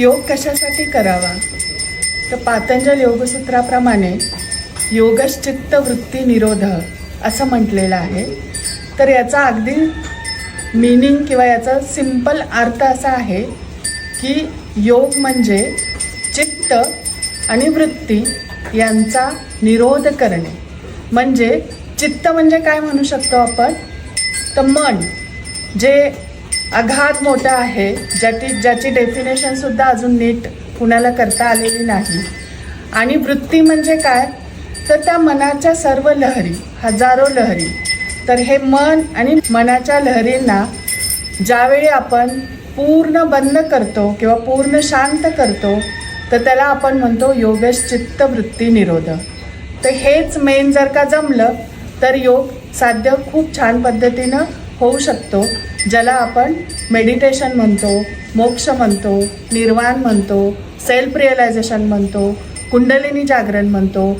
योग कशासाठी करावा? तर पातंजल योगसूत्राप्रमाणे योगश्चित्त वृत्ती निरोध असं म्हटलेलं आहे. तर याचा अगदी मिनिंग किंवा याचा सिंपल अर्थ असा आहे की योग म्हणजे चित्त आणि वृत्ती यांचा निरोध करणे. म्हणजे चित्त म्हणजे काय म्हणू शकतो आपण? तर मन जे आघात मोठा आहे ज्याची ज्याची डेफिनेशनसुद्धा अजून नीट कुणाला करता आलेली नाही. आणि वृत्ती म्हणजे काय? तर त्या मनाच्या सर्व लहरी हजारो लहरी. तर हे मन आणि मनाच्या लहरींना ज्यावेळी आपण पूर्ण बंद करतो किंवा पूर्ण शांत करतो तर त्याला आपण म्हणतो योगश्चित्त वृत्ती निरोध तर हेच मेन जर का जमलं तर योग साध्य खूप छान पद्धतीनं होऊ शकतो ज्याला आपण मेडिटेशन म्हणतो मोक्ष म्हणतो निर्वाण म्हणतो सेल्फ रिअलायझेशन म्हणतो कुंडलिनी जागरण म्हणतो